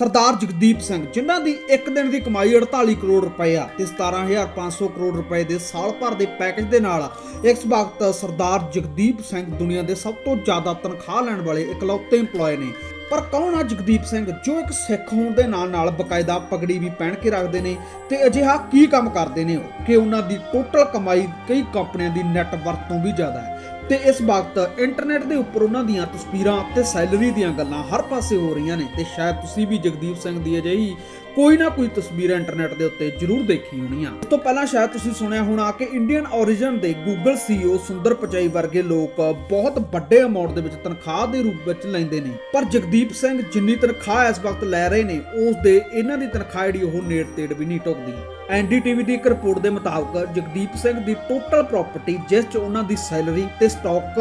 ਸਰਦਾਰ ਜਗਦੀਪ ਸਿੰਘ, ਜਿਨ੍ਹਾਂ ਦੀ ਇੱਕ ਦਿਨ ਦੀ ਕਮਾਈ 48 ਕਰੋੜ ਰੁਪਏ ਆ ਤੇ 17500 ਕਰੋੜ ਰੁਪਏ ਦੇ ਸਾਲ ਭਰ ਦੇ ਪੈਕੇਜ ਦੇ ਨਾਲ ਇਸ ਵਕਤ ਸਰਦਾਰ ਜਗਦੀਪ ਸਿੰਘ ਦੁਨੀਆ ਦੇ ਸਭ ਤੋਂ ਜ਼ਿਆਦਾ ਤਨਖਾਹ ਲੈਣ ਵਾਲੇ ਇਕਲੌਤੇ EMPLOYE ਨੇ। ਪਰ ਕੌਣ ਆ ਜਗਦੀਪ ਸਿੰਘ? ਜੋ ਇੱਕ ਸਿੱਖ ਹੋਣ ਦੇ ਨਾਲ ਨਾਲ ਬਕਾਇਦਾ ਪਗੜੀ ਵੀ ਪਹਿਨ ਕੇ ਰੱਖਦੇ ਨੇ ਤੇ ਅਜਿਹਾ ਕੀ ਕੰਮ ਕਰਦੇ ਨੇ ਉਹ? ਕਿ ਉਹਨਾਂ ਦੀ ਟੋਟਲ ਕਮਾਈ ਕਈ ਕੰਪਨੀਆਂ ਦੀ ਨੈਟ ਵਰਥ ਤੋਂ ਵੀ ਜ਼ਿਆਦਾ ਹੈ। ਤੇ ਇਸ ਵਕਤ ਇੰਟਰਨੈਟ ਦੇ ਉੱਪਰ ਉਹਨਾਂ ਦੀਆਂ ਤਸਵੀਰਾਂ ਤੇ ਸੈਲਰੀ ਦੀਆਂ ਗੱਲਾਂ ਹਰ ਪਾਸੇ ਹੋ ਰਹੀਆਂ ਨੇ ਤੇ ਸ਼ਾਇਦ ਤੁਸੀਂ ਵੀ ਜਗਦੀਪ ਸਿੰਘ ਦੀ ਅਜਿਹੀ ਕੋਈ ਨਾ ਕੋਈ ਤਸਵੀਰ ਇੰਟਰਨੈਟ ਦੇ ਉੱਤੇ ਜ਼ਰੂਰ ਦੇਖੀ ਹੋਣੀ ਆ ਇਸ ਤੋਂ ਪਹਿਲਾਂ ਸ਼ਾਇਦ ਤੁਸੀਂ ਸੁਣਿਆ ਹੋਣਾ ਕਿ ਇੰਡੀਅਨ origin ਦੇ ਗੂਗਲ CEO ਸੁੰਦਰ ਪਚਾਈ ਵਰਗੇ ਲੋਕ ਬਹੁਤ ਵੱਡੇ ਅਮਾਉਂਟ ਦੇ ਵਿੱਚ ਤਨਖਾਹ ਦੇ ਰੂਪ ਵਿੱਚ ਲੈਂਦੇ ਨੇ। ਪਰ ਜਗਦੀਪ ਸਿੰਘ ਜਿੰਨੀ ਤਨਖਾਹ ਇਸ ਵਕਤ ਲੈ ਰਹੇ ਨੇ, ਉਸ ਦੇ ਇਹਨਾਂ ਦੀ ਤਨਖਾਹ ਜਿਹੜੀ ਉਹ ਨੇੜ ਤੇੜ ਵੀ ਨਹੀਂ ਟੁੱਕਦੀ ਐਨਡੀਟੀਵੀ ਦੀ ਇੱਕ ਰਿਪੋਰਟ ਦੇ ਮੁਤਾਬਕ ਜਗਦੀਪ ਸਿੰਘ ਦੀ ਟੋਟਲ ਪ੍ਰਾਪਰਟੀ ਜਿਸ 'ਚ ਉਹਨਾਂ ਦੀ ਸੈਲਰੀ ਤੇ ਸਟਾਕ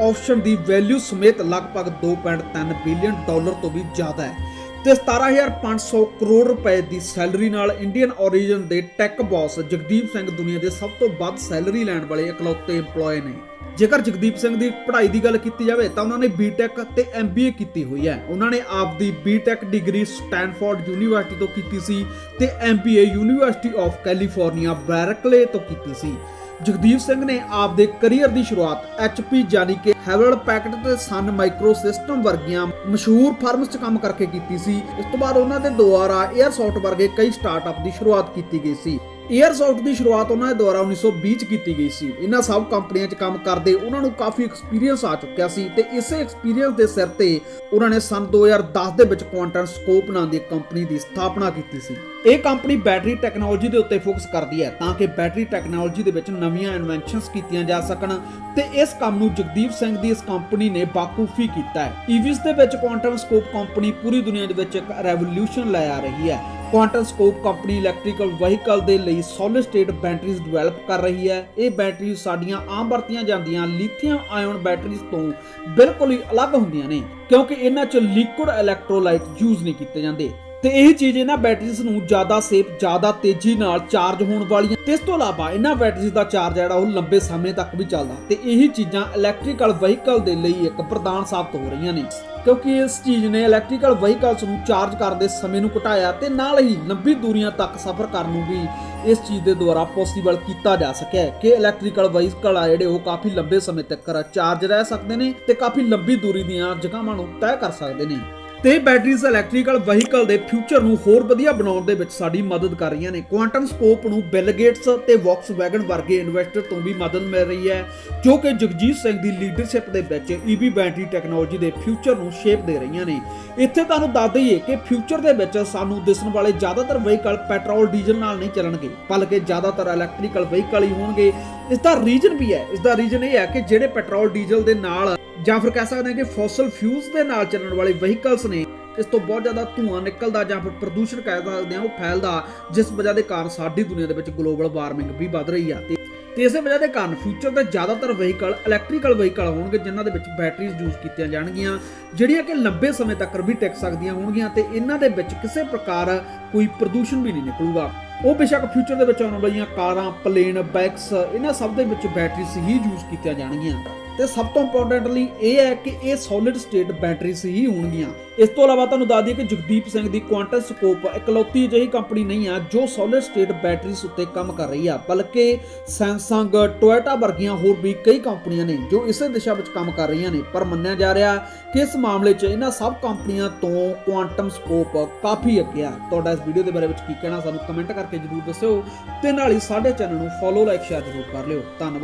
ਆਪਸ਼ਨ ਦੀ ਵੈਲਿਊ ਸਮੇਤ ਲਗਭਗ 2.3 ਬਿਲੀਅਨ ਡਾਲਰ ਤੋਂ ਵੀ ਜ਼ਿਆਦਾ ਹੈ। ਤੇ 17500 ਕਰੋੜ ਰੁਪਏ ਦੀ ਸੈਲਰੀ ਨਾਲ ਇੰਡੀਅਨ origin ਦੇ ਟੈਕ ਬਾਸ ਜਗਦੀਪ ਸਿੰਘ ਦੁਨੀਆ ਦੇ ਸਭ ਤੋਂ ਵੱਧ ਸੈਲਰੀ ਲੈਣ ਵਾਲੇ ਇਕਲੌਤੇ EMPLOYE ਨੇ। ਜੇਕਰ ਜਗਦੀਪ ਸਿੰਘ ਦੀ ਪੜ੍ਹਾਈ ਦੀ ਗੱਲ ਕੀਤੀ ਜਾਵੇ ਤਾਂ ਉਹਨਾਂ ਨੇ ਬੀਟੈਕ ਤੇ ਐਮਬੀਏ ਕੀਤੀ ਹੋਈ ਹੈ। ਉਹਨਾਂ ਨੇ ਆਪਦੀ ਬੀਟੈਕ ਡਿਗਰੀ ਸਟੈਨਫੋਰਡ ਯੂਨੀਵਰਸਿਟੀ ਤੋਂ ਕੀਤੀ ਸੀ ਤੇ MBA university of California Berkeley ਤੋਂ ਕੀਤੀ ਸੀ। ਜਗਦੀਪ ਸਿੰਘ ਨੇ ਆਪਦੇ ਕੈਰੀਅਰ ਦੀ ਸ਼ੁਰੂਆਤ HP ਯਾਨੀ ਕਿ ਹੈਵਲਡ ਪੈਕਟ ਤੇ ਸਨ ਮਾਈਕਰੋ ਸਿਸਟਮ ਵਰਗੀਆਂ ਮਸ਼ਹੂਰ ਫਰਮਸ 'ਚ ਕੰਮ ਕਰਕੇ ਕੀਤੀ ਸੀ। ਇਸ ਤੋਂ ਬਾਅਦ ਉਹਨਾਂ ਦੇ ਦੁਆਰਾ 에ਅਰਸੌਫਟ ਵਰਗੇ ਕਈ ਸਟਾਰਟਅਪ ਦੀ ਸ਼ੁਰੂਆਤ ਕੀਤੀ ਗਈ ਸੀ। 에ਅਰਸੌਫਟ ਦੀ ਸ਼ੁਰੂਆਤ ਉਹਨਾਂ ਦੇ ਦੁਆਰਾ 1920 ਚ ਕੀਤੀ ਗਈ ਸੀ। ਇਹਨਾਂ ਸਭ ਕੰਪਨੀਆਂ 'ਚ ਕੰਮ ਕਰਦੇ ਉਹਨਾਂ ਨੂੰ ਕਾਫੀ ਐਕਸਪੀਰੀਅੰਸ ਆ ਚੁੱਕਿਆ ਸੀ ਤੇ ਇਸੇ ਐਕਸਪੀਰੀਅੰਸ ਦੇ ਸਿਰ ਤੇ ਉਹਨਾਂ ਨੇ ਸਨ 2010 ਦੇ ਵਿੱਚ ਕੁਆਂਟਮ ਸਕੋਪ ਨਾਂ ਦੀ ਕੰਪਨੀ ਦੀ ਸਥਾਪਨਾ ਕੀਤੀ ਸੀ। ਇਹ ਕੰਪਨੀ ਬੈਟਰੀ ਟੈਕਨੋਲੋਜੀ ਦੇ ਉੱਤੇ ਫੋਕਸ ਕਰਦੀ ਹੈ ਤਾਂ ਕਿ ਬੈਟਰੀ ਟੈਕਨੋਲੋਜੀ ਦੇ ਵਿੱਚ ਨਵੀਆਂ ਇਨਵੈਂਸ਼ਨਸ ਕੀਤੀਆਂ ਜਾ ਸਕਣ ਤੇ ਇਸ ਕੰਮ ਨੂੰ ਜਗਦੀਪ ਸਿੰਘ ਦੀ ਇਸ ਕੰਪਨੀ ਨੇ ਬਾਖੂਫੀ ਕੀਤਾ ਹੈ। ਈਵੀਸ ਦੇ ਵਿੱਚ ਕੁਆਂਟਮ ਸਕੋਪ ਕੰਪਨੀ ਪੂਰੀ ਦੁਨੀਆ ਦੇ ਵਿੱਚ ਇੱਕ ਰੈਵੋਲੂਸ਼ਨ ਲੈ ਆ ਰਹੀ ਹੈ। QuantumScape company electrical vehicle ਦੇ ਲਈ ਸੋਲਿਡ ਸਟੇਟ ਬੈਟਰੀਜ਼ ਡਿਵੈਲਪ ਕਰ ਰਹੀ ਹੈ। ਇਹ ਬੈਟਰੀਜ਼ ਸਾਡੀਆਂ ਆਮ ਵਰਤੀਆਂ ਜਾਂਦੀਆਂ ਲਿਥੀਅਮ ਆਇਨ ਬੈਟਰੀਜ਼ ਤੋਂ ਬਿਲਕੁਲ ਹੀ ਅਲੱਗ ਹੁੰਦੀਆਂ ਨੇ ਕਿਉਂਕਿ ਇਹਨਾਂ 'ਚ ਲਿਕੁਇਡ ਇਲੈਕਟ੍ਰੋਲਾਈਟ ਯੂਜ਼ ਨਹੀਂ ਕੀਤੇ ਜਾਂਦੇ। ਤੇ ਇਹ ਚੀਜ਼ ਇਹਨਾਂ ਬੈਟਰੀਜ਼ ਨੂੰ ਜ਼ਿਆਦਾ ਸੇਫ ਜ਼ਿਆਦਾ ਤੇਜ਼ੀ ਨਾਲ ਚਾਰਜ ਹੋਣ ਵਾਲੀਆਂ। ਤੇ ਇਸ ਤੋਂ ਇਲਾਵਾ ਇਹਨਾਂ ਬੈਟਰੀਜ਼ ਦਾ ਚਾਰਜ ਜਿਹੜਾ, ਉਹ ਲੰਬੇ ਸਮੇਂ ਤੱਕ ਵੀ ਚੱਲਦਾ। ਤੇ ਇਹੀ ਚੀਜ਼ਾਂ ਇਲੈਕਟ੍ਰੀਕਲ ਵਹੀਕਲ ਦੇ ਲਈ ਇੱਕ ਪ੍ਰਧਾਨ ਸਾਬਤ ਹੋ ਰਹੀਆਂ ਨੇ। ਕਿਉਂਕਿ ਇਸ ਚੀਜ਼ ਨੇ ਇਲੈਕਟ੍ਰੀਕਲ ਵਹੀਕਲਸ ਨੂੰ ਚਾਰਜ ਕਰਨ ਦੇ ਸਮੇਂ ਨੂੰ ਘਟਾਇਆ ਤੇ ਨਾਲ ਹੀ ਲੰਬੀ ਦੂਰੀਆਂ ਤੱਕ ਸਫ਼ਰ ਕਰਨ ਨੂੰ ਵੀ ਇਸ ਚੀਜ਼ ਦੇ ਦੁਆਰਾ ਪੋਸੀਬਲ ਕੀਤਾ ਜਾ ਸਕਿਆ ਕਿ ਇਲੈਕਟ੍ਰੀਕਲ ਵਹੀਕਲ ਆ ਜਿਹੜੇ, ਉਹ ਕਾਫੀ ਲੰਬੇ ਸਮੇਂ ਤੱਕ ਚਾਰਜ ਰਹਿ ਸਕਦੇ ਨੇ ਤੇ ਕਾਫੀ ਲੰਬੀ ਦੂਰੀ ਦੀਆਂ ਜਗ੍ਹਾਵਾਂ ਨੂੰ ਤੈਅ ਕਰ ਸਕਦੇ ਨੇ। ਤੇ ਬੈਟਰੀਜ਼ ਇਲੈਕਟ੍ਰੀਕਲ ਵਹੀਕਲ ਦੇ ਫਿਊਚਰ ਨੂੰ ਹੋਰ ਵਧੀਆ ਬਣਾਉਣ ਦੇ ਵਿੱਚ ਸਾਡੀ ਮਦਦ ਕਰ ਰਹੀਆਂ ਨੇ। ਕੁਆਂਟਮ ਸਕੋਪ ਨੂੰ ਬਿਲ ਗੇਟਸ ਤੇ ਵੌਕਸਵੈਗਨ ਵਰਗੇ ਇਨਵੈਸਟਰ ਤੋਂ ਵੀ ਮਦਦ ਮਿਲ ਰਹੀ ਹੈ, ਜੋ ਕਿ ਜਗਜੀਤ ਸਿੰਘ ਦੀ ਲੀਡਰਸ਼ਿਪ ਦੇ ਵਿੱਚ ਈਵੀ ਬੈਟਰੀ ਟੈਕਨੋਲੋਜੀ ਦੇ ਫਿਊਚਰ ਨੂੰ ਸ਼ੇਪ ਦੇ ਰਹੀਆਂ ਨੇ। ਇੱਥੇ ਤੁਹਾਨੂੰ ਦੱਸ ਦਈਏ ਕਿ ਫਿਊਚਰ ਦੇ ਵਿੱਚ ਸਾਨੂੰ ਦਿਸਣ ਵਾਲੇ ਜ਼ਿਆਦਾਤਰ ਵਹੀਕਲ ਪੈਟਰੋਲ ਡੀਜ਼ਲ ਨਾਲ ਨਹੀਂ ਚੱਲਣਗੇ, ਬਲਕਿ ਜ਼ਿਆਦਾਤਰ ਇਲੈਕਟ੍ਰੀਕਲ ਵਹੀਕਲ ਹੀ ਹੋਣਗੇ। ਇਸ ਦਾ ਰੀਜਨ ਵੀ ਹੈ ਇਸ ਦਾ ਰੀਜਨ ਇਹ ਹੈ ਕਿ ਜਿਹੜੇ ਪੈਟਰੋਲ ਡੀਜ਼ਲ ਦੇ ਨਾਲ ਜਾਂ ਫਿਰ ਕਹਿ ਸਕਦੇ ਹਾਂ ਕਿ ਫੋਸਲ ਫਿਊਲਸ ਦੇ ਨਾਲ ਚੱਲਣ ਵਾਲੇ ਵਹੀਕਲਸ ਨੇ ਇਸ ਤੋਂ ਬਹੁਤ ਜ਼ਿਆਦਾ ਧੂਆਂ ਨਿਕਲਦਾ ਜਾਂ ਫਿਰ ਪ੍ਰਦੂਸ਼ਣ ਕਹਿ ਸਕਦੇ ਹਾਂ ਉਹ ਫੈਲਦਾ, ਜਿਸ ਵਜ੍ਹਾ ਦੇ ਕਾਰਨ ਸਾਡੀ ਦੁਨੀਆ ਦੇ ਵਿੱਚ ਗਲੋਬਲ ਵਾਰਮਿੰਗ ਵੀ ਵੱਧ ਰਹੀ ਆ। ਤੇ ਤੇ ਇਸੇ ਵਜ੍ਹਾ ਦੇ ਕਾਰਨ ਫਿਊਚਰ ਦੇ ਜ਼ਿਆਦਾਤਰ ਵਹੀਕਲ ਇਲੈਕਟ੍ਰੀਕਲ ਵਹੀਕਲ ਹੋਣਗੇ, ਜਿਨ੍ਹਾਂ ਦੇ ਵਿੱਚ ਬੈਟਰੀਜ਼ ਯੂਜ਼ ਕੀਤੀਆਂ ਜਾਣਗੀਆਂ, ਜਿਹੜੀਆਂ ਕਿ ਲੰਬੇ ਸਮੇਂ ਤੱਕ ਵੀ ਟਿਕ ਸਕਦੀਆਂ ਹੋਣਗੀਆਂ ਤੇ ਇਹਨਾਂ ਦੇ ਵਿੱਚ ਕਿਸੇ ਪ੍ਰਕਾਰ ਕੋਈ ਪ੍ਰਦੂਸ਼ਣ ਵੀ ਨਹੀਂ ਨਿਕਲੂਗਾ। ਉਹ ਬੇਸ਼ੱਕ ਫਿਊਚਰ ਦੇ ਵਿੱਚ ਆਉਣ ਵਾਲੀਆਂ ਕਾਰਾਂ ਪਲੇਨ ਬਾਈਕਸ ਇਹਨਾਂ ਸਭ ਦੇ ਵਿੱਚ ਬੈਟਰੀਜ਼ ਹੀ ਯੂਜ਼ ਕੀਤੀਆਂ ਜਾਣਗੀਆਂ। ਤੇ ਸਭ ਤੋਂ ਇੰਪੋਰਟੈਂਟਲੀ ਇਹ ਹੈ ਕਿ ਇਹ ਸੋਲਿਡ ਸਟੇਟ ਬੈਟਰੀਜ਼ ਹੀ ਹੋਣਗੀਆਂ। ਇਸ ਤੋਂ ਇਲਾਵਾ ਤੁਹਾਨੂੰ ਦੱਸ ਦਈਏ ਕਿ ਜਗਦੀਪ ਸਿੰਘ ਦੀ ਕੁਆਂਟਮ ਸਕੋਪ ਇਕਲੌਤੀ ਅਜਿਹੀ ਕੰਪਨੀ ਨਹੀਂ ਆ, ਜੋ ਸੋਲਿਡ ਸਟੇਟ ਬੈਟਰੀਜ਼ ਉੱਤੇ ਕੰਮ ਕਰ ਰਹੀ ਆ, ਬਲਕਿ ਸੈਮਸੰਗ ਟੋਇਟਾ ਵਰਗੀਆਂ ਹੋਰ ਵੀ ਕਈ ਕੰਪਨੀਆਂ ਨੇ ਜੋ ਇਸੇ ਦਿਸ਼ਾ ਵਿੱਚ ਕੰਮ ਕਰ ਰਹੀਆਂ ਨੇ। ਪਰ ਮੰਨਿਆ ਜਾ ਰਿਹਾ ਕਿ ਇਸ ਮਾਮਲੇ 'ਚ ਇਹਨਾਂ ਸਭ ਕੰਪਨੀਆਂ ਤੋਂ ਕੁਆਂਟਮ ਸਕੋਪ ਕਾਫੀ ਅੱਗੇ ਆ। ਤੁਹਾਡਾ ਇਸ ਵੀਡੀਓ ਦੇ ਬਾਰੇ ਵਿੱਚ ਕੀ ਕਹਿਣਾ ਸਾਨੂੰ ਕਮੈਂਟ ਕਰਕੇ ਜਰੂਰ ਦੱਸਿਓ ਤੇ ਨਾਲ ਹੀ ਸਾਡੇ ਚੈਨਲ ਨੂੰ ਫੋਲੋ ਲਾਈਕ ਸ਼ੇਅਰ ਜਰੂਰ ਕਰ ਲਿਓ। ਧੰਨਵਾਦ।